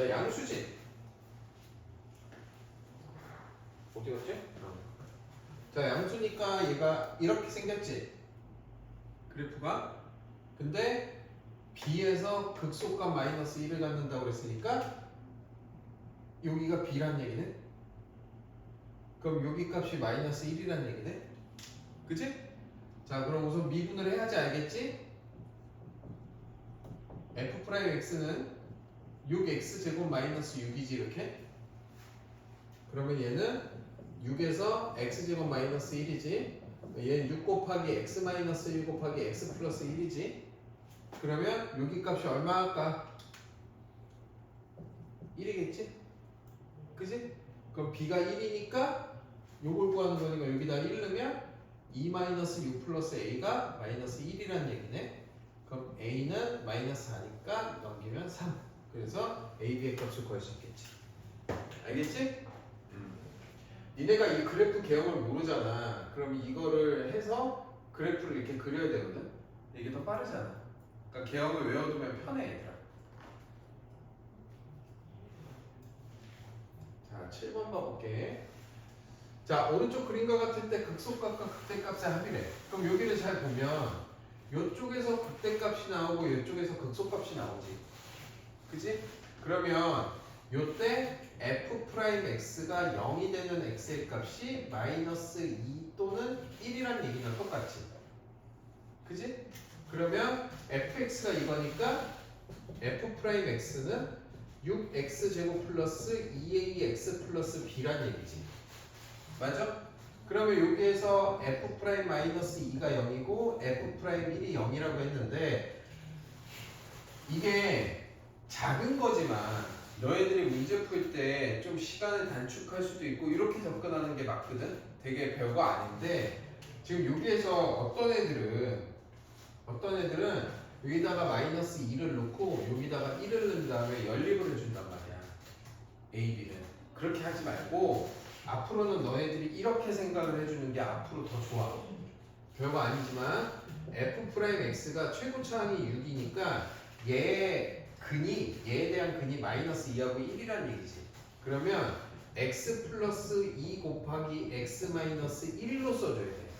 자, 양수진. 어디 갔지? 어. 자, 양수니까 얘가 이렇게 생겼지. 그래프가. 근데 B에서 극소값 마이너스 1을 갖는다고 그랬으니까 여기가 B란 얘기네. 그럼 여기 값이 마이너스 1이란 얘기네. 그지? 자, 그럼 우선 미분을 해야지 알겠지? f 프라임 x는 6x 제곱 마이너스 6이지 이렇게. 그러면 얘는 6에서 x 제곱 마이너스 1이지. 얘는 6 곱하기 x 마이너스 1 곱하기 x 플러스 1이지. 그러면 여기 값이 얼마일까? 1이겠지? 그지? 그럼 b가 1이니까 요걸 구하는 거니까 여기다 1 넣으면 2 마이너스 6 플러스 a가 마이너스 1이란 얘기네. 그럼 a는 마이너스 4니까 넘기면 3. 그래서 a, b의 값을 구할 수 있겠지. 알겠지? 음. 니네가 이 그래프 개형을 모르잖아. 그럼 이거를 해서 그래프를 이렇게 그려야 되거든. 이게 더 빠르잖아. 그러니까 개형을 외워두면 편해 얘들아. 자, 7번 봐볼게. 자, 오른쪽 그림과 같을 때 극소값과 극대값의 합이래. 그럼 여기를 잘 보면 이쪽에서 극대값이 나오고 이쪽에서 극소값이 나오지. 그지? 그러면 요때 f 프라임 x가 0이 되는 x의 값이 마이너스 2 또는 1이란 얘기는 똑같지. 그지? 그러면 fx가 이거니까 f 프라임 x는 6x 제곱 플러스 2ax 플러스 b란 얘기지. 맞아? 그러면 여기에서 f 프라임 마이너스 2가 0이고 f 프라임 1이 0이라고 했는데 이게 작은 거지만 너희들이 문제 풀 때 좀 시간을 단축할 수도 있고 이렇게 접근하는 게 맞거든. 되게 별거 아닌데 지금 여기에서 어떤 애들은 어떤 애들은 여기다가 마이너스 2를 놓고 여기다가 1을 넣은 다음에 연립을 해준단 말이야. A, B는 그렇게 하지 말고 앞으로는 너희들이 이렇게 생각을 해주는 게 앞으로 더 좋아. 별거 아니지만 f 프라임 x가 최고차항이 6이니까 얘 근이 얘에 대한 근이 마이너스 2하고 1이란 얘기지. 그러면 x 플러스 2 곱하기 x 마이너스 1로 써줘야 돼.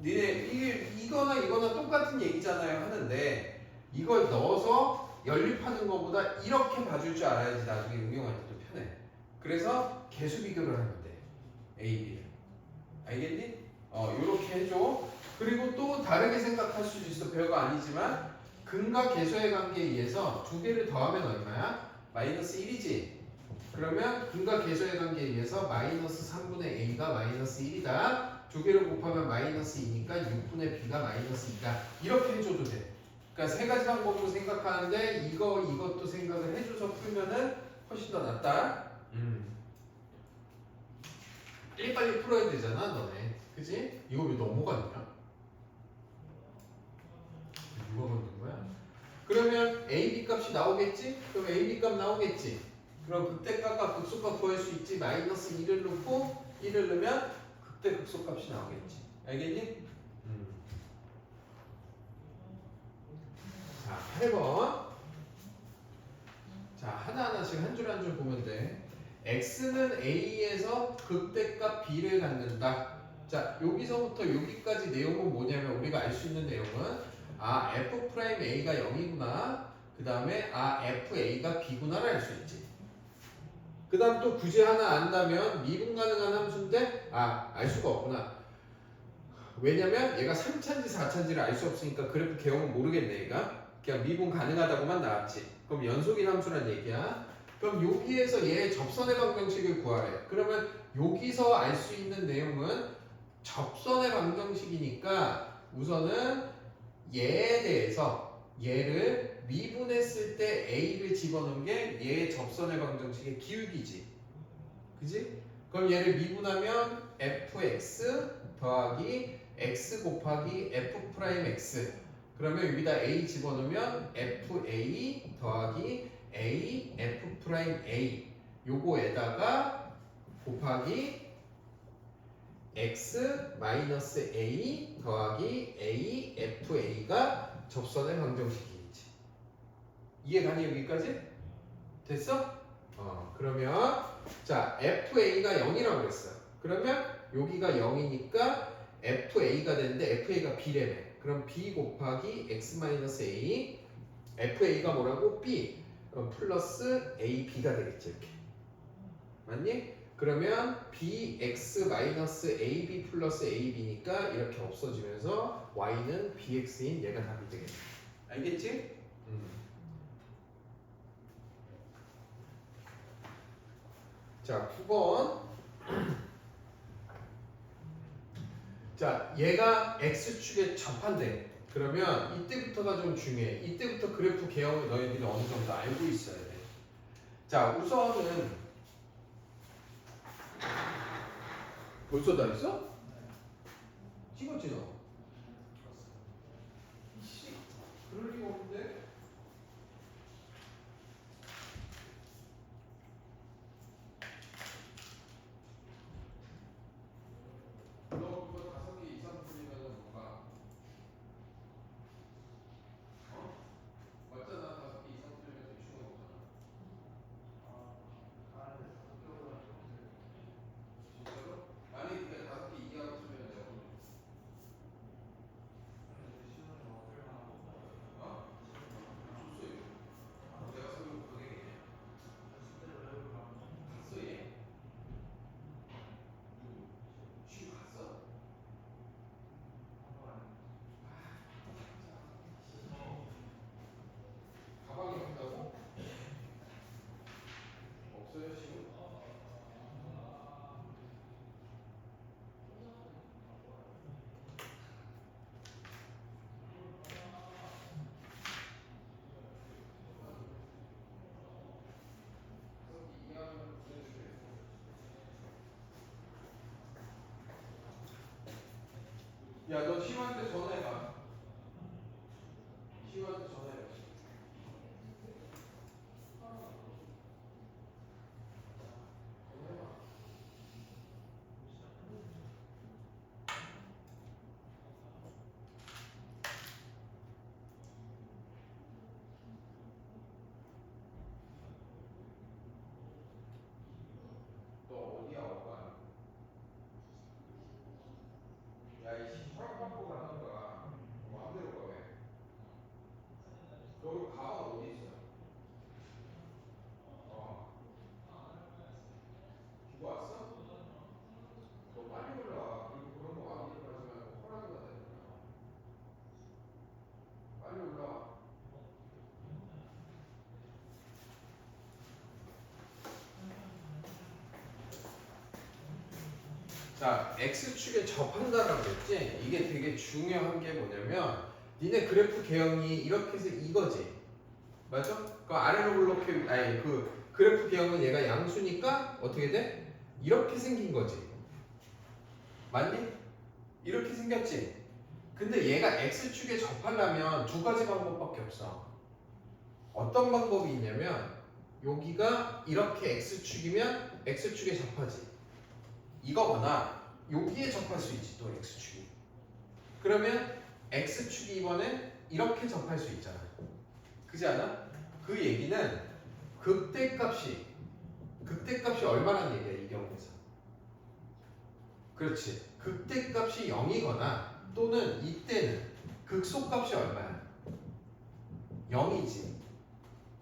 니네 이게 이거나 이거나 똑같은 얘기잖아요 하는데 이걸 넣어서 연립하는 것보다 이렇게 봐줄 줄 알아야지 나중에 응용할 때도 편해. 그래서 개수 비교를 하면 돼. A, B를. 알겠니? 어, 요렇게 해줘. 그리고 또 다르게 생각할 수도 있어. 별거 아니지만 근과 계수의 관계에 의해서 두 개를 더하면 얼마야? 마이너스 1이지. 그러면 근과 계수의 관계에 의해서 마이너스 3분의 a가 마이너스 1이다. 두 개를 곱하면 마이너스 2니까 6분의 b가 마이너스 2다. 이렇게 해줘도 돼. 그러니까 세 가지 방법으로 생각하는데 이거 이것도 생각을 해줘서 풀면은 훨씬 더 낫다. 음. 빨리빨리 풀어야 되잖아, 너네. 그지? 이거 왜 넘어갔냐? 누가 만든 거야? 그러면 A, B 값이 나오겠지? 그럼 A, B 값 나오겠지? 그럼 극대값과 극소값 구할 수 있지? 마이너스 1을 넣고 1을 넣으면 극대 극소값이 나오겠지. 알겠니? 음. 자, 8번. 자, 하나하나씩 한 줄 한 줄 보면 돼. x는 a에서 극대값 b를 갖는다. 자, 여기서부터 여기까지 내용은 뭐냐면 우리가 알 수 있는 내용은 아, f 프라임 a가 0이구나. 그 다음에 아, fa가 b구나를 알 수 있지. 그 다음 또 굳이 하나 안다면 미분 가능한 함수인데 아, 알 수가 없구나. 왜냐면 얘가 3차인지 4차인지를 알 수 없으니까 그래프 개형은 모르겠네 얘가. 그냥 미분 가능하다고만 나왔지. 그럼 연속인 함수란 얘기야. 그럼 여기에서 얘의 접선의 방정식을 구하래. 그러면 여기서 알 수 있는 내용은 접선의 방정식이니까 우선은 얘에 대해서 얘를 미분했을 때 a를 집어넣은 게 얘의 접선의 방정식의 기울기지. 그지? 그럼 얘를 미분하면 fx 더하기 x 곱하기 f 프라임 x 그러면 여기다 a 집어넣으면 fa 더하기 a f 프라임 a 요거에다가 곱하기 x 마이너스 a 더하기 a f a가 접선의 방정식이지. 이해가니 여기까지? 됐어? 어 그러면 자 FA가 0이라고 그랬어 그러면 여기가 0이니까 FA가 되는데 FA가 B래매 그럼 B 곱하기 X-A FA가 뭐라고? B 그럼 플러스 AB가 되겠지 이렇게 맞니? 그러면 bx-ab 플러스 ab니까 이렇게 없어지면서 y는 bx인 얘가 답이 되겠네. 알겠지? 음. 자, 9번. 자, 얘가 x축에 접한대. 그러면 이때부터가 좀 중요해. 이때부터 그래프 개형을 너희들이 어느 정도 알고 있어야 돼. 자, 우선은 벌써 다 했어? 찍었지 너? 그럴 리가 없는데? 너 그거 다섯 개 이상 풀리면은 뭐가? 어? 맞잖아 다섯 개 이상 풀리면 대충 오잖아. 진짜로? 아니 그게 다섯 개 이하로 쓰면 내가 돈 어? 줬어요. 내가 쓰면 보내게. 갔어 얘? 누구? 쉬고 갔어? 가방에 간다고? 없어요 지금? 야, 너 시우한테 전화해봐. 시우한테 전화해봐. 전화해봐. 너 어디야, 오빠? 야, 이 허락받고 가는 거야. 마음대로 가, 왜? 너희 가방 어디 있어? 어. 주고 왔어? 너 빨리 올라와. 그리고 그런 거 마음대로 가지 말고 허락을 받아야 빨리 올라와. 자, x축에 접한다라고 했지? 이게 되게 중요한 게 뭐냐면 니네 그래프 개형이 이렇게 해서 이거지 맞아? 그 아래로 블록해 아니 그 그래프 개형은 얘가 양수니까 어떻게 돼? 이렇게 생긴 거지 맞니? 이렇게 생겼지? 근데 얘가 x축에 접하려면 두 가지 방법밖에 없어 어떤 방법이 있냐면 여기가 이렇게 x축이면 x축에 접하지 이거거나 여기에 접할 수 있지 또 x축이 그러면 x축이 이번엔 이렇게 접할 수 있잖아 그지 않아? 그 얘기는 극대값이 극대값이 얼마란 얘기야 이 경우에서 그렇지 극대값이 0이거나 또는 이때는 극소값이 얼마야? 0이지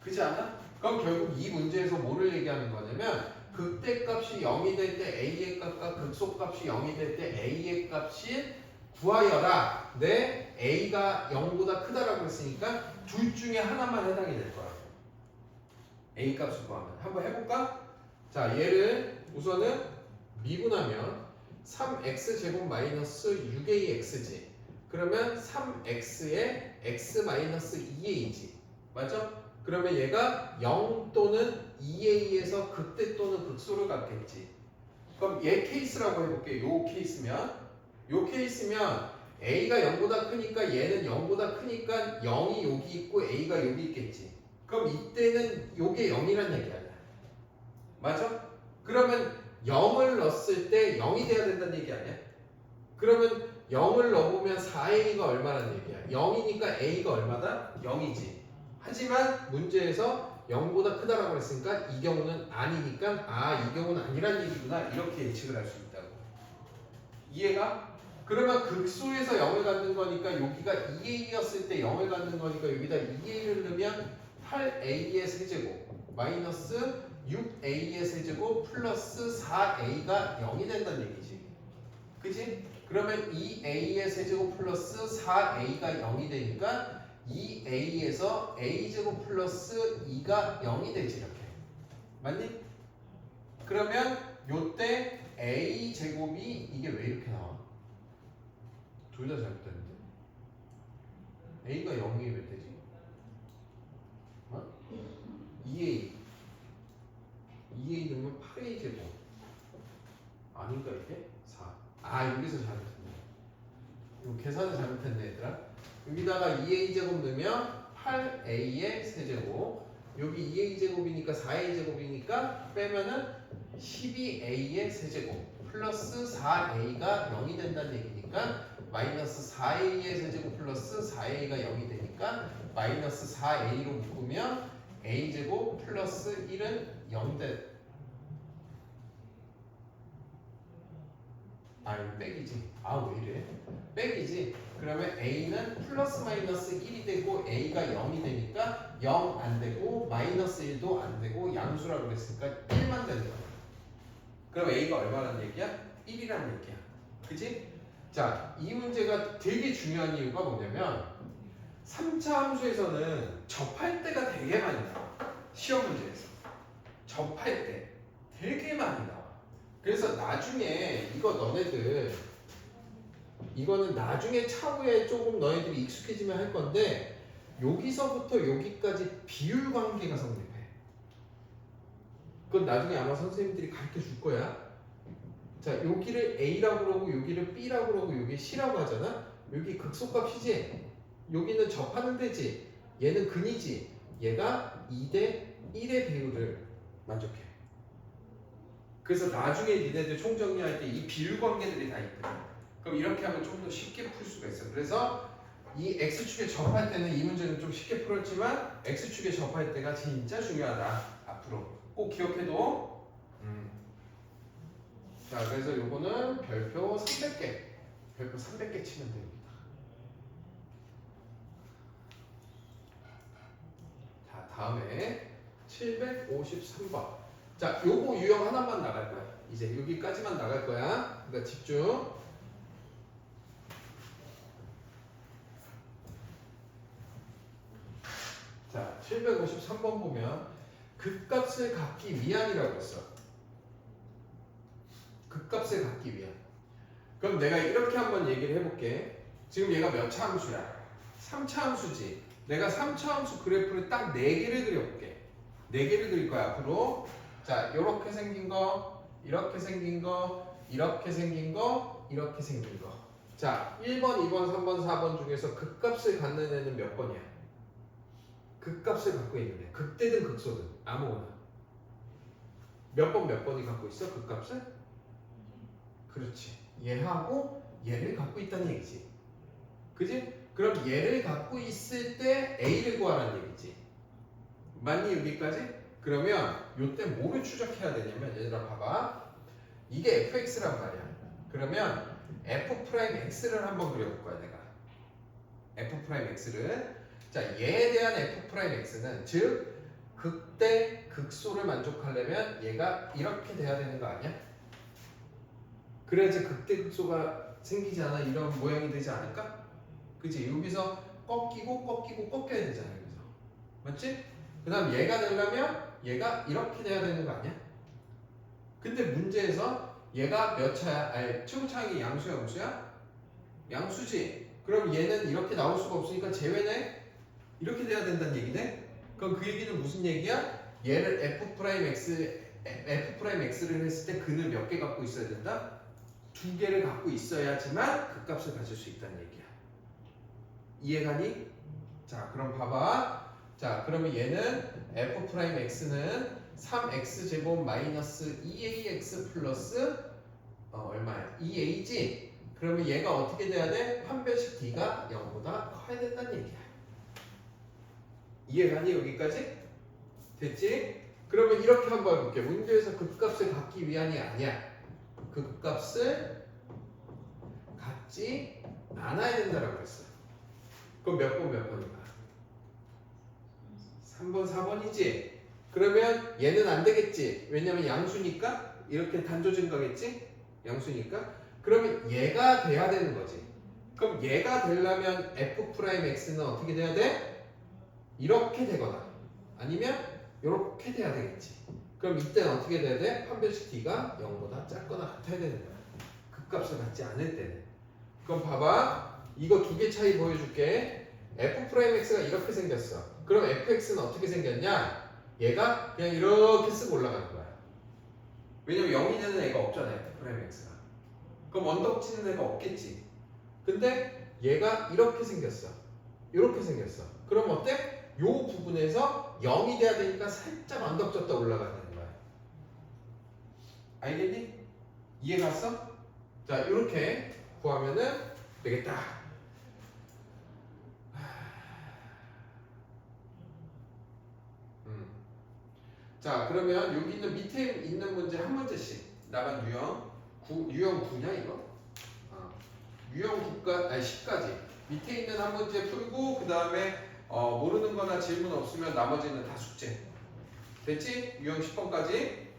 그지 않아? 그럼 결국 이 문제에서 뭐를 얘기하는 거냐면 극대값이 0이 될 때 a의 값과 극소값이 0이 될 때 a의 값이 구하여라. 내 a가 0보다 크다라고 했으니까 둘 중에 하나만 해당이 될 거야. a 값을 구하면 한번 해볼까? 자, 얘를 우선은 미분하면 3x 제곱 마이너스 6ax지. 그러면 3x에 x 마이너스 2a지. 맞죠? 그러면 얘가 0 또는 2a에서 극대 또는 극소를 갖겠지. 그럼 얘 케이스라고 해볼게요. 요 케이스면 요 케이스면 a가 0보다 크니까 얘는 0보다 크니까 0이 여기 있고 a가 여기 있겠지. 그럼 이때는 요게 0이란 얘기 아니야. 맞아? 그러면 0을 넣었을 때 0이 돼야 된다는 얘기 아니야? 그러면 0을 넣어보면 4a가 얼마란 얘기야? 0이니까 a가 얼마다? 0이지. 하지만 문제에서 0보다 크다라고 했으니까 이 경우는 아니니까 아 이 경우는 아니란 얘기구나 이렇게 예측을 할 수 있다고 이해가? 그러면 극소에서 0을 갖는 거니까 여기가 2a였을 때 0을 갖는 거니까 여기다 2a를 넣으면 8a의 세제곱 마이너스 6a의 세제곱 플러스 4a가 0이 된다는 얘기지 그지? 그러면 2a의 세제곱 플러스 4a가 0이 되니까 2a에서 a제곱 플러스 2가 0이 되지 이렇게 맞니? 그러면 요때 a제곱이 이게 왜 이렇게 나와? 둘 다 잘못됐는데 a가 0이 왜 되지? 어? 2a 2a 넣으면 8a 제곱 아닌가 이게? 4. 아 여기서 잘못했네. 이거 계산을 잘못했네 얘들아. 여기다가 2a 제곱 넣으면 8a의 세제곱. 여기 2a 제곱이니까 4a 제곱이니까 빼면은 12a의 세제곱 플러스 4a가 0이 된다는 얘기니까 마이너스 4a의 세제곱 플러스 4a가 0이 되니까 마이너스 4a로 묶으면 a 제곱 플러스 1은 0 돼. 아 이거 빼기지. 아 왜 이래? 빼기지. 그러면 a는 플러스 마이너스 1이 되고 a가 0이 되니까 0 안 되고 마이너스 1도 안 되고 양수라고 그랬으니까 1만 되는 거야. 그럼 a가 얼마라는 얘기야? 1이라는 얘기야. 그지? 자, 이 문제가 되게 중요한 이유가 뭐냐면 3차 함수에서는 접할 때가 되게 많이 나와. 시험 문제에서. 접할 때 되게 많이 나와. 그래서 나중에 이거 너네들 이거는 나중에 차후에 조금 너희들이 익숙해지면 할 건데 여기서부터 여기까지 비율 관계가 성립해. 그건 나중에 아마 선생님들이 가르쳐 줄 거야. 자, 여기를 A라고 그러고 여기를 B라고 그러고 여기 C라고 하잖아. 여기 극소값이지. 여기는 접하는 데지. 얘는 근이지. 얘가 2대 1의 비율을 만족해. 그래서 나중에 니네들 총정리할 때 이 비율 관계들이 다 있거든. 그럼 이렇게 하면 좀 더 쉽게 풀 수가 있어. 그래서 이 x축에 접할 때는 이 문제는 좀 쉽게 풀었지만 x축에 접할 때가 진짜 중요하다. 앞으로 꼭 기억해도. 음. 자, 그래서 요거는 별표 300개. 별표 300개 치면 됩니다. 자, 다음에 753번. 자, 요거 유형 하나만 나갈 거야. 이제 여기까지만 나갈 거야. 그러니까 집중. 자, 753번 보면 극값을 갖기 위함이라고 했어. 극값을 갖기 위함. 그럼 내가 이렇게 한번 얘기를 해볼게. 지금 얘가 몇 차 함수야? 3차 함수지. 내가 3차 함수 그래프를 딱 4개를 그려볼게. 4개를 그릴 거야, 앞으로. 자, 이렇게 생긴 거, 이렇게 생긴 거, 이렇게 생긴 거, 이렇게 생긴 거. 자, 1번, 2번, 3번, 4번 중에서 극값을 갖는 애는 몇 번이야? 극값을 갖고 있는데 극대든 극소든 아무거나 몇 번 몇 번이 갖고 있어 극값을? 그렇지 얘하고 얘를 갖고 있다는 얘기지 그지? 그럼 얘를 갖고 있을 때 A를 구하라는 얘기지 맞니 여기까지? 그러면 요때 뭐를 추적해야 되냐면 얘들아 봐봐 이게 fx란 말이야 그러면 f'x를 한번 그려볼 거야 내가 f'x를 자, 얘에 대한 f'x는 즉 극대 극소를 만족하려면 얘가 이렇게 돼야 되는 거 아니야? 그래야지 극대 극소가 생기지 않아 이런 모양이 되지 않을까? 그치? 여기서 꺾이고 꺾이고 꺾여야 되잖아 여기서 맞지? 그 다음 얘가 되려면 얘가 이렇게 돼야 되는 거 아니야? 근데 문제에서 얘가 몇 차야? 아니 최고차항이 양수야 음수야? 양수지 그럼 얘는 이렇게 나올 수가 없으니까 제외네? 이렇게 돼야 된다는 얘기네? 그럼 그 얘기는 무슨 얘기야? 얘를 f'x, f'x를 했을 때 근을 몇 개 갖고 있어야 된다? 두 개를 갖고 있어야지만 그 값을 가질 수 있다는 얘기야. 이해가니? 자, 그럼 봐봐. 자, 그러면 얘는 f'x는 3x 제곱 마이너스 2ax 플러스 어, 얼마야? 2a지? 그러면 얘가 어떻게 돼야 돼? 판별식 d가 0보다 커야 된다는 얘기야. 이해가니 여기까지? 됐지? 그러면 이렇게 한번 해볼게. 문제에서 극값을 갖기 위한이 아니야. 그 극값을 갖지 않아야 된다라고 했어. 그럼 몇 번 몇 번인가? 3번 4번이지. 그러면 얘는 안 되겠지. 왜냐면 양수니까 이렇게 단조 증가겠지. 양수니까. 그러면 얘가 돼야 되는 거지. 그럼 얘가 되려면 f 프라임 x는 어떻게 돼야 돼? 이렇게 되거나 아니면 이렇게 돼야 되겠지. 그럼 이때는 어떻게 돼야 돼? 판별식 d가 0보다 작거나 같아야 되는 거야. 극값을 갖지 않을 때는. 그럼 봐봐. 이거 두 개 차이 보여줄게. F 프라임 x가 이렇게 생겼어. 그럼 fx는 어떻게 생겼냐? 얘가 그냥 이렇게 쓰고 올라가는 거야. 왜냐면 0이 되는 애가 없잖아, f 프라임 x가. 그럼 언덕 치는 애가 없겠지. 근데 얘가 이렇게 생겼어. 이렇게 생겼어. 그럼 어때? 요 부분에서 0이 돼야 되니까 살짝 언덕 졌다 올라가는 거야. 알겠니? 이해 갔어? 자, 이렇게 구하면은 되겠다. 음. 자, 그러면 여기 있는 밑에 있는 문제 한 문제씩 나간 유형 9, 유형 9냐 이거? 어. 유형 9가 아니 10까지 밑에 있는 한 문제 풀고 그 다음에 어, 모르는 거나 질문 없으면 나머지는 다 숙제 됐지? 유형 10번까지